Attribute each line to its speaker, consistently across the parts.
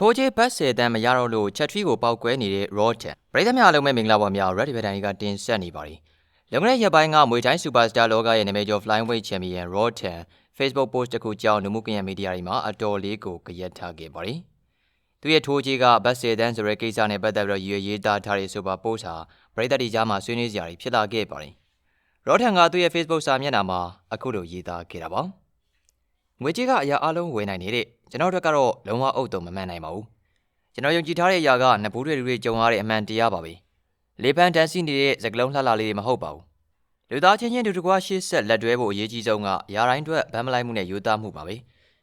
Speaker 1: ထိုးချေဘတ်ဆယ်တန်းမရတော့လို့ချက်ထွီးကိုပောက်ကွဲနေတဲ့ Rotten ပရိသတ်များအားလုံးပဲမင်္ဂလာပါများ Red Divider ကတင်ဆက်နေပါတယ်။လုံခဲ့ရက်ပိုင်းကမွေတိုင်း Superstar လောကရဲ့နာမည်ကျော် Flyweight Champion Rotten Facebook post တစ်ခုကြောင့်လူမှုကွန်ရက်မီဒီယာတွေမှာအတော်လေးကိုကြရက်ထားခဲ့ပါတယ်။သူရဲ့ထိုးချေကဘတ်ဆယ်တန်းဆိုတဲ့ကိစ္စနဲ့ပတ်သက်ပြီးတော့ရည်ရေးသားထားတဲ့ဆိုပါ post ဟာပရိသတ်တွေကြားမှာဆွေးနွေးစရာတွေဖြစ်လာခဲ့ပါတယ်။ Rotten ကသူ့ရဲ့ Facebook စာမျက်နှာမှာအခုလိုရေးသားခဲ့တာပါ။ ငွေကြေးကအရာအလုံးဝယ်နိုင်နေတဲ့ကျွန်တော်တို့ကတော့လုံးဝအုပ်တုံမမှန်နိုင်ပါဘူးကျွန်တော်ယုံကြည်ထားတဲ့အရာကနဘူးတွေတွေကြုံရတဲ့အမှန်တရားပါပဲလေပန်းတန်းစီနေတဲ့စကလုံးလှလှလေးတွေမဟုတ်ပါဘူးလူသားချင်းချင်းတူတကွာရှေ့ဆက်လက်တွဲဖို့အရေးကြီးဆုံးကအရာတိုင်းအတွက်ဗမ်းမလိုက်မှုနဲ့ယူသားမှုပါပဲ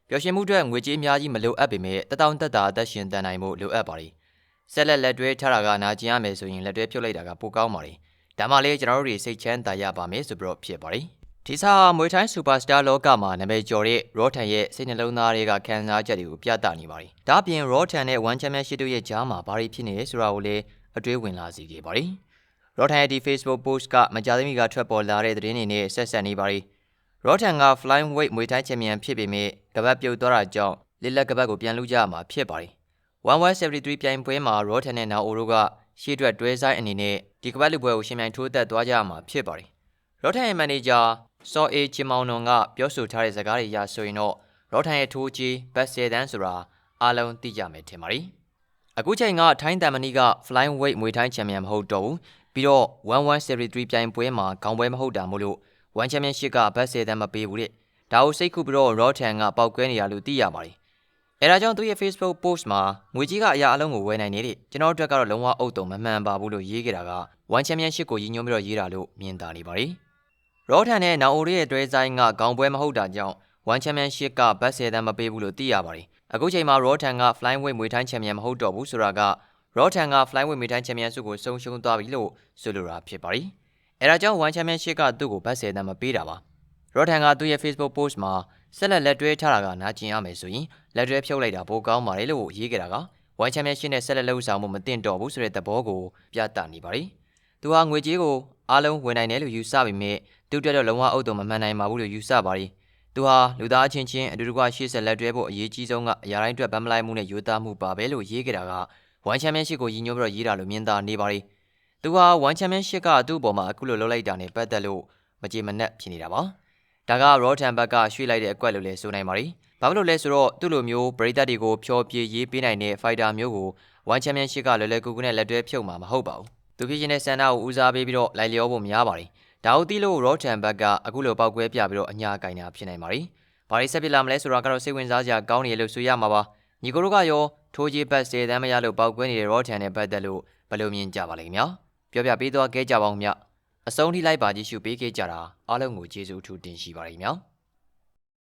Speaker 1: ပျော်ရွှင်မှုအတွက်ငွေကြေးအများကြီးမလိုအပ်ပေမဲ့တတောင်တက်တာအသက်ရှင်တန်နိုင်မှုလိုအပ်ပါတယ်ဆက်လက်လက်တွဲထားတာကနာကျင်ရမယ်ဆိုရင်လက်တွဲဖြုတ်လိုက်တာကပိုကောင်းပါတယ်ဒါမှလည်းကျွန်တော်တို့တွေစိတ်ချမ်းသာရပါမယ်ဆိုပြီးတော့ဖြစ်ပါတယ် ဒီစာမွေထိုင်းစူပါစတာလောကမှာနာမည်ကျော်တဲ့ Rotan ရဲ့စိတ်နှလုံးသားတွေကခံစားချက်တွေကိုပြသနေပါတယ်။ဒါ့အပြင် Rotan နဲ့ One Championship တို့ရဲ့ကြားမှာဘာတွေဖြစ်နေလဲဆိုတာကိုလည်းအတွေးဝင်လာစေခဲ့ပါတယ်။ Rotan ရဲ့ဒီ Facebook post ကမကြာသေးမီကထွက်ပေါ်လာတဲ့သတင်းတွေနဲ့ဆက်ဆက်နေပါတယ်။ Rotan က Flying Weight မွေထိုင်းချန်ပီယံဖြစ်ပေမဲ့ကပတ်ပြုတ်သွားတာကြောင့်လစ်လက်ကပတ်ကိုပြန်လူကြရမှာဖြစ်ပါတယ်။1173ပြိုင်ပွဲမှာ Rotan နဲ့ Nao တို့ကရှေ့အတွက်တွဲဆိုင်အနေနဲ့ဒီကပတ်လူပွဲကိုရှင်ပြိုင်ထိုးသက်သွားကြရမှာဖြစ်ပါတယ်။ Rotan ရဲ့မန်နေဂျာ စော်အေချင်မောင်နွန်ကပြောဆိုထားတဲ့စကားတွေအရဆိုရင်တော့ရောထန်ရဲ့ထိုးကြီးဘတ်ဆယ်တန်းဆိုတာအားလုံးသိကြမယ်ထင်ပါတယ်။အခုချိန်ကထိုင်းတန်မဏိက flying weight မွေထိုင်းချန်ပီယံမဟုတ်တော့ဘူး။ပြီးတော့1173ပြိုင်ပွဲမှာခေါင်းပွဲမဟုတ်တာမို့လို့1ချန်ပီယံရှစ်ကဘတ်ဆယ်တန်းမပေးဘူးတဲ့။ဒါကိုစိတ်ခုပြီးတော့ရောထန်ကပောက်ကွဲနေရလို့သိရပါတယ်။အဲဒါကြောင့်သူ့ရဲ့ Facebook post မှာငွေကြီးကအရာအလုံးကိုဝယ်နိုင်နေတဲ့ကျွန်တော်တို့ကတော့လုံးဝအုပ်တုံမမှန်ပါဘူးလို့ရေးခဲ့တာက1ချန်ပီယံရှစ်ကိုရည်ညွှန်းပြီးတော့ရေးတာလို့မြင်သာနေပါတယ်။ ရောထန်နဲ့နောင်အိုရဲ့တွဲဆိုင်ကခေါင်းပွဲမဟုတ်တာကြောင့်1ချန်ပီယံရှစ်ကဘတ်ဆယ်တန်းမပေးဘူးလို့သိရပါတယ်။အခုချိန်မှာရောထန်က flying weight မွေထိုင်းချန်ပီယံမဟုတ်တော့ဘူးဆိုတာကရောထန်က flying weight မွေထိုင်းချန်ပီယံဆုကိုဆုံးရှုံးသွားပြီလို့ဆိုလိုတာဖြစ်ပါတယ်။အဲဒါကြောင့်1ချန်ပီယံရှစ်ကသူ့ကိုဘတ်ဆယ်တန်းမပေးတာပါ။ရောထန်ကသူ့ရဲ့ Facebook post မှာဆက်လက်လက်တွဲထားတာကနာကျင်ရမယ်ဆိုရင်လက်တွဲဖြုတ်လိုက်တာပိုကောင်းပါတယ်လို့ရေးခဲ့တာက1ချန်ပီယံရှစ်နဲ့ဆက်လက်လှုပ်ဆောင်မှုမတင်တော့ဘူးဆိုတဲ့သဘောကိုပြသနေပါတယ်။သူဟာငွေကြေးကိုအားလုံးဝင်နိုင်တယ်လို့ယူဆပေမဲ့သူတက်တော့လုံးဝအုပ်တုံမမှန်နိုင်ပါဘူးလို့ယူဆပါတယ်။သူဟာလူသားချင်းချင်းအတူတကွရှေ့ဆက်လက်တွဲဖို့အရေးကြီးဆုံးကအရာတိုင်းအတွက်ဗမ်းမလိုက်မှုနဲ့ယူသားမှုပါပဲလို့ရေးခဲ့တာကဝမ်ချန်ပီယံရှစ်ကိုရည်ညွှန်းပြီးတော့ရေးတာလို့မြင်သာနေပါတယ်။သူဟာဝမ်ချန်ပီယံရှစ်ကသူ့အပေါ်မှာအခုလိုလှုပ်လိုက်တာနဲ့ပတ်သက်လို့မကြေမနက်ဖြစ်နေတာပါ။ဒါကရောထန်ဘက်ကရွှေ့လိုက်တဲ့အကွက်လို့လည်းဆိုနိုင်ပါတယ်။ဘာဖြစ်လို့လဲဆိုတော့သူ့လိုမျိုးပရိသတ်တွေကိုဖျော်ပြရေးပေးနိုင်တဲ့ဖိုက်တာမျိုးကိုဝမ်ချန်ပီယံရှစ်ကလွယ်လွယ်ကူကူနဲ့လက်တွဲဖြုတ်မှာမဟုတ်ပါဘူး။သူဖြစ်ခြင်းတဲ့ဆန္ဒကိုဦးစားပေးပြီးတော့လိုက်လျောဖို့များပါတယ်။ ဒါအုပ်တီလို့ရော့ထန်ဘက်ကအခုလိုပောက်ကွဲပြပြီးတော့အညာကင်တာဖြစ်နိုင်ပါတယ်။ဘာတွေဆက်ဖြစ်လာမလဲဆိုတာကတော့စိတ်ဝင်စားစရာကောင်းနေရလို့ဆိုရမှာပါ။ညီကိုတို့ကရောထိုးကြီးဘတ်စေတမ်းမရလို့ပောက်ကွဲနေတဲ့ရော့ထန်နဲ့ပတ်သက်လို့ဘယ်လိုမြင်ကြပါလိမ့်ခင်ဗျာ။ပြောပြပေးသွားခဲ့ကြပါဦးမြ။အဆုံးထိလိုက်ပါကြည့်ရှုပေးခဲ့ကြတာအားလုံးကိုကျေးဇူးထူးတင်ရှိပါတယ်ခင်ဗျာ။